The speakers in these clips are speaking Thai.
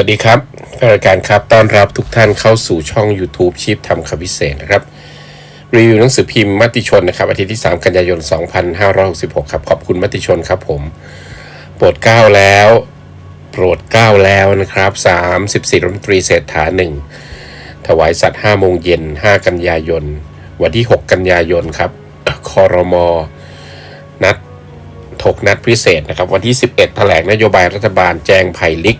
วัสดีครับแฟนรายการครับ ต้อนรับทุกท่านเข้าสู่ช่อง YouTube ชีพทำคำพิเศษนะครับ รีวิวหนังสือพิมพ์มติชนนะครับอาทิตย์ที่ 3 กันยายน 2566 ครับ ขอบคุณมติชนครับผม โปรดเก้าแล้ว โปรดเก้าแล้วนะครับ 34รัฐมนตรีเศรษฐาหนึ่งถวายสัตว์5โมงเย็น 5 กันยายน วันที่ 6 กันยายนครับคอรมอนัดถกนัดพิเศษนะครับ วันที่ 11 แถลงนโยบายรัฐบาลแจงไผ่ลิก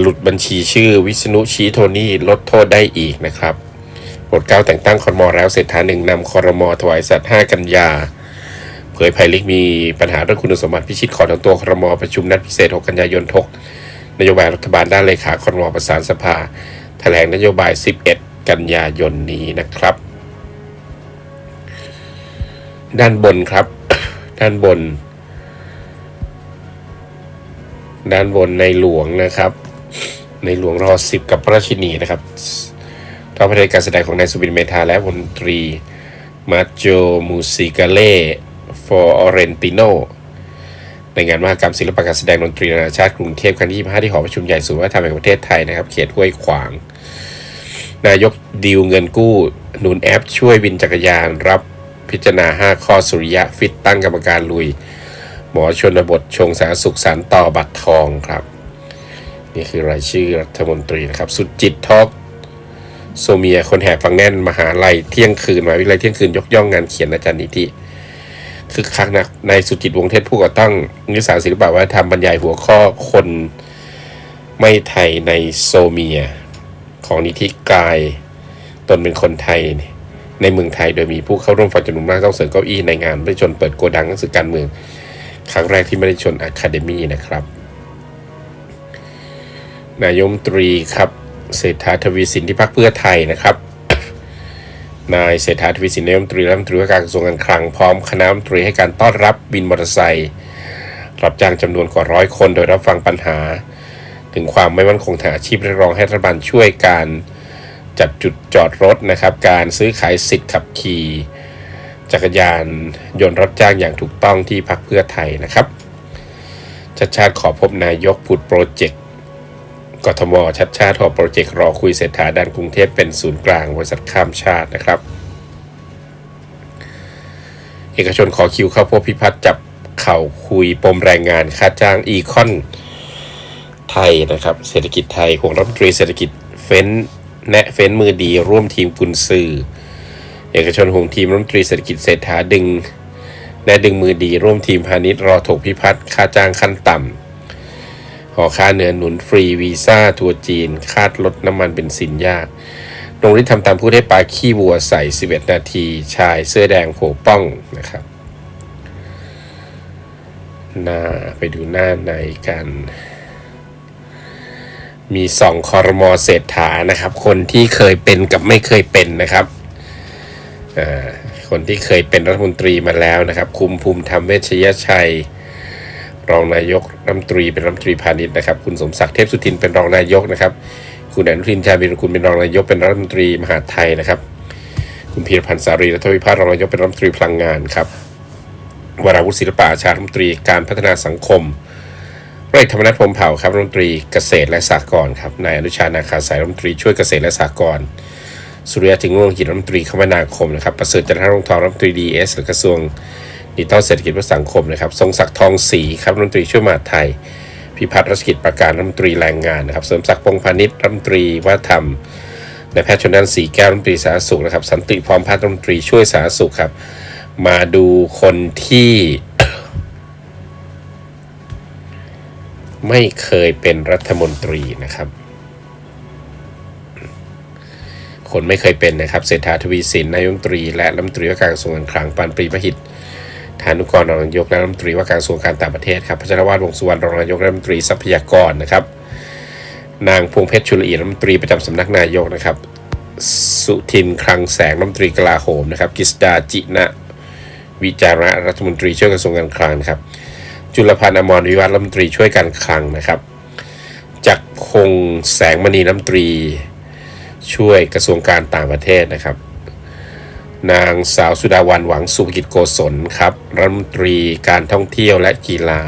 หลุดบัญชีชื่อวิษณุชี้โทนี่ลดโทษได้อีกนะครับโปรดเกล้าแต่งตั้งคอรมอแล้วเสร็จฐานหนึ่งนำคอรมอถวายสัตว์5กันยา เผยไผ่ลิกมีปัญหาเรื่องคุณสมบัติพิชิตขอทั้งตัวคอรมอประชุมนัดพิเศษ 6 กันยายนทกนโยบายรัฐบาลด้านเลขาคอรมอประสานสภา แถลงนโยบาย 11 กันยายนนี้นะครับ ด้านบนครับ ด้านบน ด้านบนในหลวงนะครับ ในหลวงรอสิบกับพระราชินีนะครับทอพระเทศการแสดงของนายสุบินเมธาและพลตรีมาโจมูซิกาเล่ฟออเรนติโนในงานมหกรรมศิลปการแสดงดนตรีนานาชาติกรุงเทพครั้งที่ 25 ที่หอประชุมใหญ่ศูนย์วัฒนธรรมแห่งประเทศไทยนะครับ เขตห้วยขวาง นายกดีลเงินกู้นุนแอป ช่วยวินจักรยาน รับพิจารณา 5 ข้อสุริยะ ฟิตตั้งกรรมการลุย หมอชนบทชงสาสุขสารต่อบัตรทองครับ นี่คือรายชื่อรัฐมนตรีนะครับ สุดจิตทอกโซเมียคนแห่ฟังแน่นมหาลัยเที่ยงคืนมาวิทยาลัยเที่ยงคืนยกย่องงานเขียนอาจารย์นิติคือคักนักในายสุจิตวงเทศผู้ก่อตั้ง นิสสารศิลปะวัฒนธรรมบรรยายหัวข้อคนไม่ไทยในโซเมีย ของนิธิกาย ตนเป็นคนไทย ในเมืองไทยโดยมีผู้เข้าร่วมฟังจำนวนมากต้องเสริมเก้าอี้ในงานไม่ชนเปิดโกดังหนังสือการเมือง ครั้งแรกที่ไม่ได้ชนอะคาเดมี่นะครับ นายมตรีครับเศรษฐาทวีสินที่พักเพื่อไทยนะครับ นายเศรษฐาทวีสินนายมตรีรัฐมนตรีว่าการกระทรวงการคลังพร้อมคณะรัฐมนตรีให้การต้อนรับบินมอเตอร์ไซค์รับจ้างจำนวนกว่าร้อยคนโดยรับฟังปัญหา ถึงความไม่มั่นคงทางอาชีพเรียกร้องให้รัฐบาลช่วยการจัดจุดจอดรถนะครับ การซื้อขายสิทธิ์ขับขี่จักรยานยนต์รับจ้างอย่างถูกต้องที่พักเพื่อไทยนะครับชัดชาติขอพบนายกผุดโปรเจกต์ กทมชัดชาติหอโปรเจกต์รอคุยเศรษฐาดันกรุงเทพเป็นศูนย์กลางบริษัทข้ามชาตินะครับ เอกชนขอคิวเข้าพบพิพัฒน์จับเข่าคุยปมแรงงานค่าจ้างอีคอนไทยนะครับเศรษฐกิจไทยห่วงรัฐมนตรีเศรษฐกิจเฟ้นแนะเฟ้นมือดีร่วมทีมกุนซือเอกชนห่วงทีมรัฐมนตรีเศรษฐกิจเศรษฐาดึงแนะดึงมือดีร่วมทีมพาณิชย์รอถกพิพัฒน์ค่าจ้างขั้นต่ำ หอค่าเหนือหนุนฟรีวีซ่าทัวร์จีน คาดลดน้ำมันเป็นสินยากลงฤทธิ์ทำตามผู้ได้ปลาขี้วัวใส่ 11 นาที ชายเสื้อแดงโผป้องนะครับหน้าไปดูหน้าในกัน มีสองคอรมอเศรษฐานะครับ คนที่เคยเป็นกับไม่เคยเป็นนะครับคนที่เคยเป็นรัฐมนตรีมาแล้วนะครับ คุมภูมิธรรมเวชยชัย รองนายกรัฐมนตรีเป็นรัฐมนตรีพาณิชย์นะครับ คุณสมศักดิ์เทพสุทินเป็นรองนายกนะครับ คุณอนุทินชาญวิรุฬคุณเป็นรองนายกเป็นรัฐมนตรีมหาไทยนะครับ คุณพีรพันธ์สารีรัฐวิพากษ์รองนายกเป็นรัฐมนตรีพลังงานครับวราวุฒิศิลปะอาชารัฐมนตรีการพัฒนาสังคมร้อยเอกธรรมนัฐพรมเผ่าครับรัฐมนตรีเกษตรและสหกรณ์ครับนายอนุชานาคาสายรัฐมนตรีช่วยเกษตรและสหกรณ์สุริยะถึงรุ่งกิจรัฐมนตรีคมนาคมนะครับประเสริฐจันทรงทองรัฐมนตรีดีเอสหรือกระทรวง ดิจิทัลเศรษฐกิจและสังคมนะครับทรงศักดิ์ทองศรีครับรัฐมนตรีช่วยมหาดไทย พิพัฒน์รัชกิจประการรัฐมนตรีแรงงานนะครับเสริมศักดิ์พงพาณิชย์รัฐมนตรีวัฒนธรรมนายแพทย์ชนนันท์ศรีแก้วรัฐมนตรีสาธารณสุขนะครับสันติพร้อมพัฒน์รัฐมนตรีช่วยสาธารณสุขครับ มาดูคนที่ ไม่เคยเป็นรัฐมนตรีนะครับ คนไม่เคยเป็นนะครับเศรษฐาทวีสินนายรัฐมนตรี และรัฐมนตรีว่าการกระทรวงการคลังปานปรีมหิต ฐานุกรรองนายกและรัฐมนตรีว่าการกระทรวงการต่างประเทศครับพัชรวาทวงศ์สุวรรณรองนายกรัฐมนตรีทรัพยากรนะครับ นางพวงเพชรชุลเอียดรัฐมนตรีประจำสำนักนายกนะครับ สุทินคลังแสงรัฐมนตรีกลาโหมนะครับกิษดาจินะวิจาระรัฐมนตรีช่วยกระทรวงการคลังครับ จุลพันธ์อมรวิวัฒน์รัฐมนตรีช่วยการคลังนะครับจักคงแสงมณีรัฐมนตรี ช่วยกระทรวงการต่างประเทศนะครับ นางสาวสุดาวันหวังสุภกิจโกศลครับรัฐมนตรีการท่องเที่ยวและกีฬา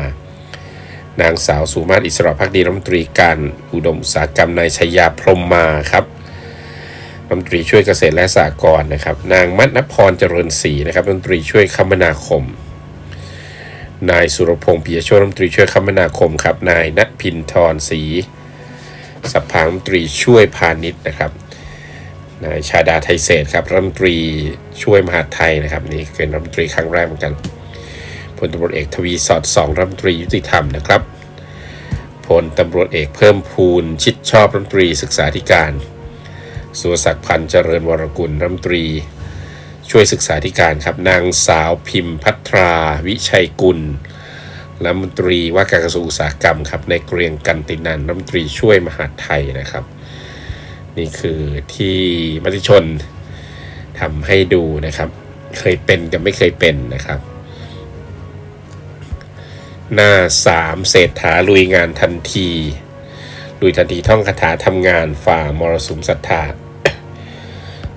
นางสาวสุมาตอิสระพักดีรัฐมนตรีการอุดมอุตสาหกรรมนายชยาพรมมาครับรัฐมนตรีช่วยเกษตรและสหกรณ์นะครับ นางมัทนพรเจริญศรีนะครับรัฐมนตรีช่วยคมนาคม นายสุรพงษ์ปิยโชติรัฐมนตรีช่วยคมนาคมครับ นายณพินทรศรีสัพพางรัฐมนตรีช่วยพาณิชย์นะครับ นายชาดาไทยเศษครับรัฐมนตรีช่วยมหาไทยนะครับนี่เป็นรัฐมนตรีครั้งแรกเหมือนกันพลตำรวจเอกทวีสอดสองรัฐมนตรียุติธรรมนะครับพลตำรวจเอกเพิ่มพูนชิดชอบรัฐมนตรีศึกษาธิการสุศักดิ์พันธ์เจริญวรกุลรัฐมนตรี ช่วยศึกษาธิการครับนางสาวพิมพ์พัทรา วิชัยกุลรัฐมนตรีว่าการกระทรวงอุตสาหกรรมครับในเกรียงกันตินันรัฐมนตรีช่วยมหาดไทยนะครับ นี่คือที่มติชนทำให้ดูนะครับ เคยเป็นกับไม่เคยเป็นนะครับ หน้าสามเศรษฐาลุยงานทันทีลุยทันทีท่องคาถาทำงานฝ่ามรสุมศรัทธา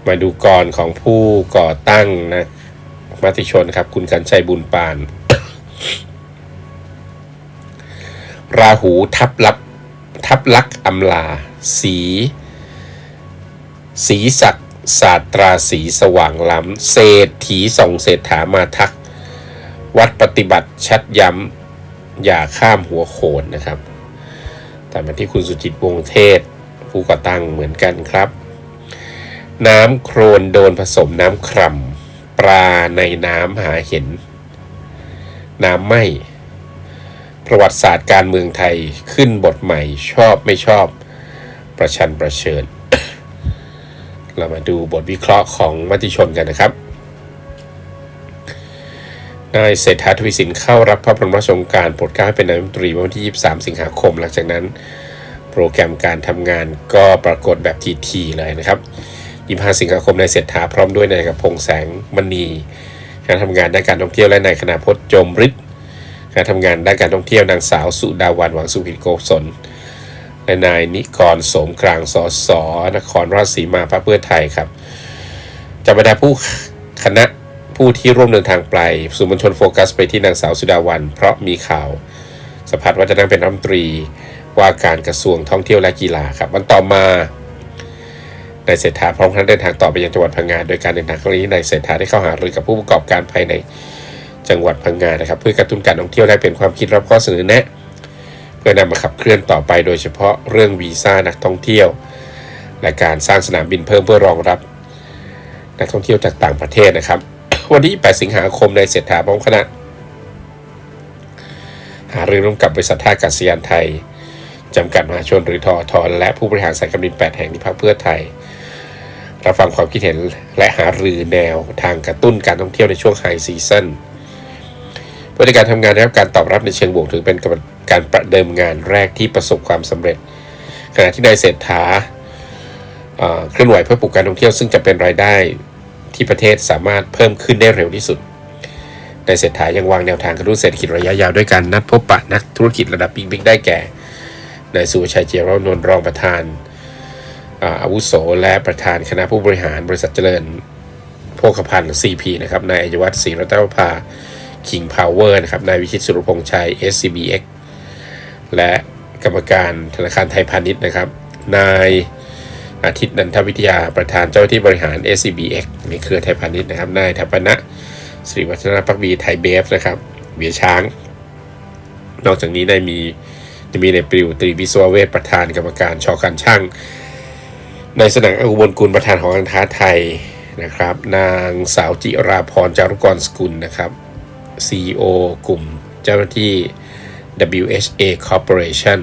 มาดูกรของผู้ก่อตั้งนะมติชนครับ คุณกันชัยบุญปาน ราหูทับลับทับลักอำลา สี สีศักดิ์ศาสตราสีสว่างล้ำเศรษฐีส่งเศรษฐามาทัก วัดปฏิบัติชัดย้ำอย่าข้ามหัวโขนนะครับแต่มาที่คุณสุจิตวงศ์เทศ ผู้ก่อตั้งเหมือนกันครับ น้ำโครนโดนผสมน้ำคร่ำปลาในน้ำหาเห็น น้ำไหมประวัติศาสตร์การเมืองไทยขึ้นบทใหม่ชอบไม่ชอบ ประชันประเชิญ เรามาดูบทวิเคราะห์ของมติชนกันนะครับนายเศรษฐาทวีสินเข้ารับพระบรมราชโองการโปรดเกล้าให้เป็นนายรัฐมนตรีเมื่อวันที่ 23 สิงหาคม หลังจากนั้น โปรแกรมการทำงานก็ปรากฏแบบทีๆเลยนะครับ 25 สิงหาคมนายเศรษฐาพร้อมด้วยนายกพงษ์แสงมณีการทำงานด้านการท่องเที่ยวและนายคณาพจน์จมฤทธิ์การทำงานด้านการท่องเที่ยวนางสาวสุดาวันหวังสุขิตโกศล และนายนิกรโสมกลางสสนครราชสีมาพรรคเพื่อไทยครับจากบรรดาผู้คณะผู้ที่ร่วมเดินทางไปสื่อมวลชนโฟกัสไปที่นางสาวสุดาวัน เพราะมีข่าวสะพัดว่าจะนั่งเป็นรัฐมนตรีว่าการกระทรวงท่องเที่ยวและกีฬาครับวันต่อมานายเศรษฐาพร้อมคณะเดินทางต่อไปยังจังหวัดพังงาโดยการเดินทางครั้งนี้นายเศรษฐาได้เข้าหารือกับผู้ประกอบการภายในจังหวัดพังงานะครับ เพื่อกระตุ้นการท่องเที่ยวและเป็นความคิดรับข้อเสนอแนะ เพื่อนำมาขับเคลื่อนต่อไปโดยเฉพาะเรื่องวีซ่านักท่องเที่ยว และการสร้างสนามบินเพิ่มเพื่อรองรับนักท่องเที่ยวจากต่างประเทศนะครับ วันที่ 8 สิงหาคมในเศรษฐาพร้อมคณะ หารือร่วมกับบริษัทท่าอากาศยานไทย จำกัดมหาชนหรือทอทอและผู้บริหารสายการบิน 8 แห่งที่พักเพื่อไทย รับฟังความคิดเห็นและหารือแนวทางกระตุ้นการท่องเที่ยวในช่วงไฮซีซั่น บริการทำงานได้รับการตอบรับในเชิงบวกถือเป็นการประเดิมงานแรกที่ประสบความสำเร็จ ขณะที่นายเศรษฐาเคลื่อนไหวเพื่อปลุกการท่องเที่ยวซึ่งจะเป็นรายได้ที่ประเทศสามารถเพิ่มขึ้นได้เร็วที่สุดนายเศรษฐายังวางแนวทางกระตุ้นเศรษฐกิจระยะยาวด้วยการนัดพบปะนักธุรกิจระดับบิ๊กบิ๊กได้แก่นายสุวชัยเจียรวนนท์รองประธานอาอาวุโสและประธานคณะผู้บริหารบริษัทเจริญโภคภัณฑ์ CP นะครับนายอัยวัฒน์ศรีรัตนภา King Power นะครับนายวิชิตสุรพงษ์ชัย SCBX และกรรมการธนาคารไทยพาณิชย์นะครับ นายอาทิตย์นันทวิทยาประธานเจ้าหน้าที่บริหาร SCBX ในเครือไทยพาณิชย์นะครับ นายทัปนะสิริวัฒนพักดีไทยเบฟนะครับเบียช้าง นอกจากนี้ได้มีจะมีในปลิวตรีวิศวเวชประธานกรรมการชอการช่างนายสนังอุบลกุลประธานหอการค้าไทยนะครับ นางสาวจิราพรจารุกรสกุลนะครับ CEO กลุ่มเจ้าหน้าที่ WHA Corporation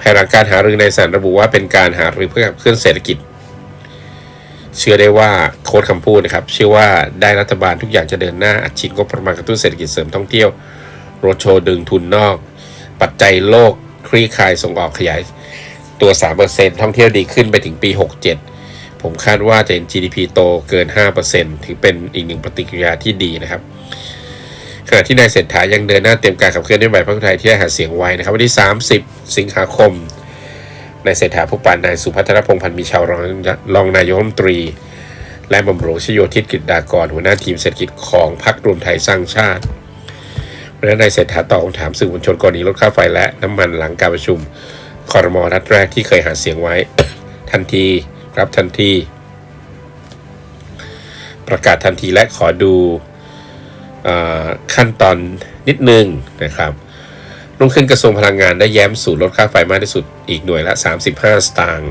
ภายหลังการหารือในสารระบุว่าเป็นการหารือเพื่อขับเคลื่อนเศรษฐกิจ เชื่อได้ว่าโค้ดคำพูดนะครับ เชื่อว่าได้รัฐบาลทุกอย่างจะเดินหน้าอัดฉีดงบประมาณกระตุ้นเศรษฐกิจเสริมท่องเที่ยวรถโชว์ดึงทุนนอก ปัจจัยโลกคลี่คลายส่งออกขยายตัว 3%ท่องเที่ยวดีขึ้นไปถึงปี 67 ผมคาดว่าจะเห็น GDP โตเกิน 5%ถือเป็นอีกหนึ่งปฏิกิริยาที่ดีนะครับ ขณะที่นายเศรษฐายังเดินหน้าเตรียมการขับเคลื่อนนโยบายพรรคไทยที่ได้หาเสียงไว้นะครับวันที่ 30 สิงหาคมนายเศรษฐาพบปานนายสุพัฒนพงษ์พันธ์มีชาวรองรองนายกรัฐมนตรี และบำรุงชโยธิตกิจดากร หัวหน้าทีมเศรษฐกิจของพรรครวมไทยสร้างชาติและนายเศรษฐาตอบคำถามสื่อมวลชนกรณีลดค่าไฟและน้ำมันหลังการประชุมคอรมอนัดแรกที่เคยหาเสียงไว้ ทันทีรับทันที ประกาศทันทีและขอดู ขั้นตอนนิดนึงนะครับรุ่งขึ้นกระทรวงพลังงานได้แย้มสูตรลดค่าไฟมากที่สุดอีกหน่วยละ 35 สตางค์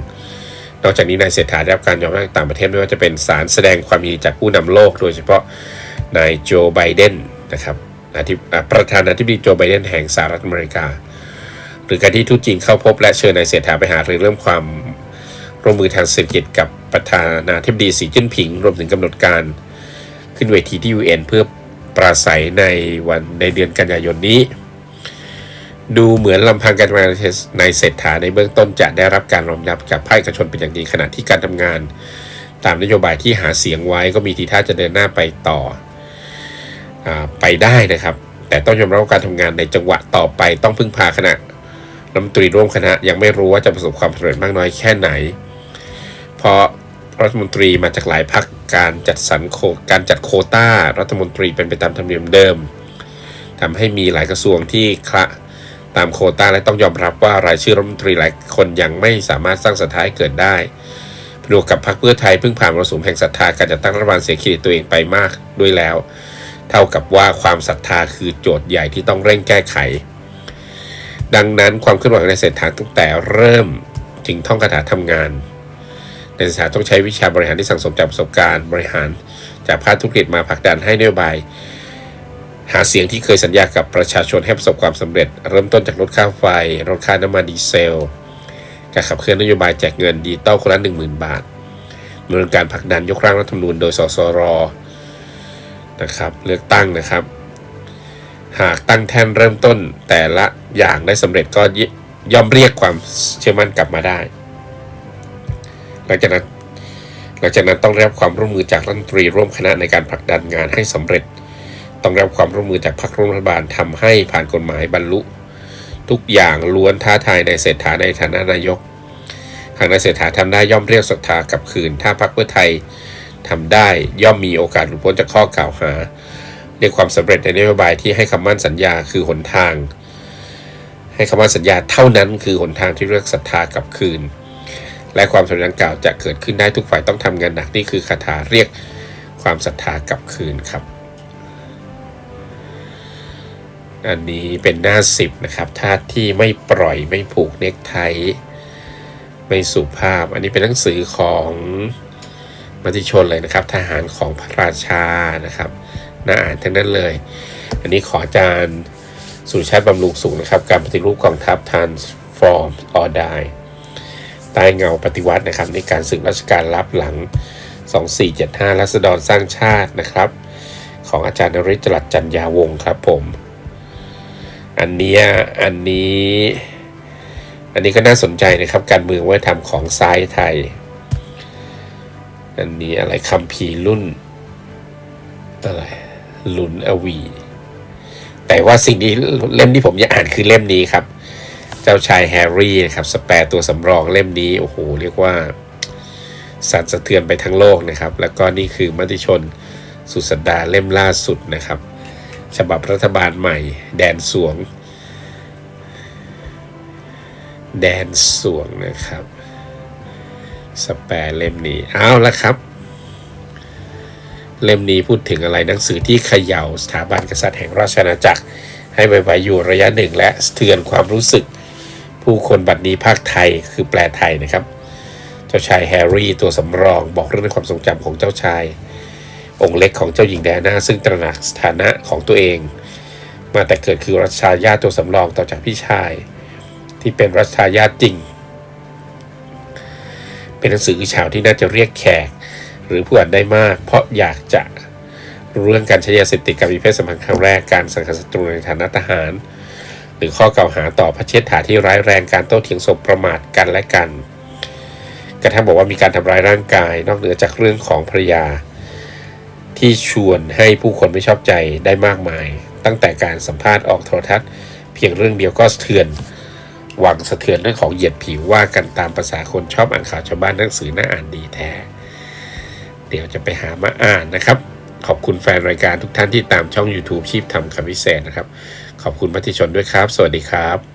นอกจากนี้นายเศรษฐาได้รับการยอมรับจากต่างประเทศไม่ว่าจะเป็นสารแสดงความยินดีจากผู้นำโลก โดยเฉพาะนายโจไบเดนนะครับประธานาธิบดีโจไบเดนแห่งสหรัฐอเมริกา หรือการที่ทูตจีนเข้าพบและเชิญนายเศรษฐาไปหารือเรื่องความร่วมมือทางเศรษฐกิจกับประธานาธิบดีสีจิ้นผิง รวมถึงกำหนดการขึ้นเวทีที่ UN เพื่อ ปราศัยในวันในเดือนกันยายนนี้ ดูเหมือนลำพังการทำงานในเศรษฐาในเบื้องต้นจะได้รับการรองรับจากภาคเอกชนเป็นอย่างดีขณะที่การทำงาน ตามนโยบายที่หาเสียงไว้ก็มีทีท่าจะเดินหน้าไปต่ออไปได้นะครับ แต่ต้องยอมรับว่าการทำงานในจังหวะต่อไปต้องพึ่งพาคณะรัฐมนตรีร่วมคณะยังไม่รู้ว่าจะประสบความสำเร็จมากน้อยแค่ไหน เพราะ รัฐมนตรีมาจากหลายพรรคการจัดสรรโคการจัดโคต้ารัฐมนตรีเป็นไปตามธรรมเนียมเดิมทำให้มีหลายกระทรวงที่คละตามโคต้าและต้องยอมรับว่ารายชื่อรัฐมนตรีหลายคนยังไม่สามารถสร้างสถานให้เกิดได้ผนวกกับพรรคเพื่อไทยเพิ่งผ่านมรสุมแห่งศรัทธาการจัดตั้งรัฐบาลเสียเครดิตตัวเองไปมากด้วยแล้ว เท่ากับว่าความศรัทธาคือโจทย์ใหญ่ที่ต้องเร่งแก้ไข ดังนั้นความเคลื่อนไหวของนเศรษฐาตั้งแต่เริ่มจึงท่องคาถาทำงาน นายเศรษาต้องใช้วิชาบริหารที่สั่งสมจากประสบการณ์บริหารจากภาคธุรกิจมาผลักดันให้นโยบาย หาเสียงที่เคยสัญญากับประชาชนให้ประสบความสำเร็จ เริ่มต้นจากลดค่าไฟลดค่าน้ำมันดีเซล การขับเคลื่อนนโยบายแจกเงินดิจิตอลคนละ10,000บาทดำเนินการผลักดันยกร่างรัฐธรรมนูญโดยสสรนะครับเลือกตั้งนะครับ หากตั้งแท่นเริ่มต้นแต่ละอย่างได้สำเร็จก็ยย่อมเรียกความเชื่อมั่นกลับมาได้ หลังจากนั้นหลังจากนั้นต้องได้รับความร่วมมือจากรัฐมนตรีร่วมคณะในการผลักดันงานให้สำเร็จ ต้องได้รับความร่วมมือจากพรรคร่วมรัฐบาลทำให้ผ่านกฎหมายบรรลุ ทุกอย่างล้วนท้าทายในเศรษฐาในฐานะนายก หากนายเศรษฐาทำได้ย่อมเรียกศรัทธากลับคืน ถ้าพรรคเพื่อไทยทำได้ย่อมมีโอกาสหลุดพ้นจากข้อกล่าวหาเรียกความสำเร็จในนโยบายที่ให้คำมั่นสัญญาคือหนทาง ให้คำมั่นสัญญาเท่านั้นคือหนทางที่เรียกศรัทธากลับคืน และความสำเร็จดังกล่าวจะเกิดขึ้นได้ทุกฝ่ายต้องทำงานหนักนี่คือคาถาเรียกความศรัทธากลับคืนครับ อันนี้เป็นหน้าสิบนะครับท่าที่ไม่ปล่อยไม่ผูกเนกไทไม่สุภาพ อันนี้เป็นหนังสือของมติชนเลยนะครับ ทหารของพระราชานะครับน่าอ่านทั้งนั้นเลย อันนี้ขออาจารย์สุชาติบำรุงสูงนะครับ การปฏิรูปกองทัพ transform or die ใต้เงาปฏิวัตินะครับในการศึกราชการรับหลัง 2475รัษฎรสร้างชาตินะครับ ของอาจารย์นริศจรัสจันยาวงครับผม อันเนี้ยอันนี้ อันนี้ก็น่าสนใจนะครับ การเมืองวัฒนธรรมของซ้ายไทย อันนี้อะไรคัมภีรุ่นอะไรหลุนอวีแต่ว่าสิ่งนี้เล่มที่ผมจะอ่านคือเล่มนี้ครับ เจ้าชายแฮร์รี่นะครับสแปรตัวสำรองเล่มนี้โอ้โหเรียกว่าสั่นสะเทือนไปทั้งโลกนะครับ แล้วก็นี่คือมติชนสุดสัปดาห์เล่มล่าสุดนะครับ ฉบับรัฐบาลใหม่ แดนสวง แดนสวงนะครับสแปรเล่มนี้เอาละครับ เล่มนี้พูดถึงอะไรหนังสือที่เขย่าสถาบันกษัตริย์แห่งราชอาณาจักร ให้ไปไวอยู่ระยะหนึ่งและสะเทือนความรู้สึก ผู้คนบัดนี้ภาคไทยคือแปลไทยนะครับ เจ้าชายแฮร์รี่ตัวสำรองบอกเรื่องในความทรงจำของเจ้าชาย องค์เล็กของเจ้าหญิงแดน่าซึ่งตระหนักสถานะของตัวเอง มาแต่เกิดคือรัชทายาทตัวสำรองต่อจากพี่ชาย ที่เป็นรัชทายาทจริง เป็นหนังสือข่าวที่น่าจะเรียกแขก หรือผู้อ่านได้มาก เพราะอยากจะรู้เรื่องการใช้ยาเสพติดกับมีเพศสัมพันธ์ครั้งแรกการสังหารศัตรูในฐานะทหาร รือข้อกล่าวหาต่อพระเชษฐาที่ร้ายแรงการโต้เถียงศพประมาทกันและกัน กระทั่งบอกว่ามีการทำร้ายร่างกาย นอกเหนือจากเรื่องของภรรยา ที่ชวนให้ผู้คนไม่ชอบใจได้มากมาย ตั้งแต่การสัมภาษณ์ออกโทรทัศน์ เพียงเรื่องเดียวก็สะเทือนหวังสะเทือนเรื่องของเหยียดผิวว่ากันตามภาษาคนชอบอ่านข่าวชาวบ้านหนังสือน่าอ่านดีแท้ เดี๋ยวจะไปหามาอ่านนะครับ ขอบคุณแฟนรายการทุกท่านที่ตามช่อง YouTube ชีพทำคำวิเศษนะครับ ขอบคุณมติชนด้วยครับ สวัสดีครับ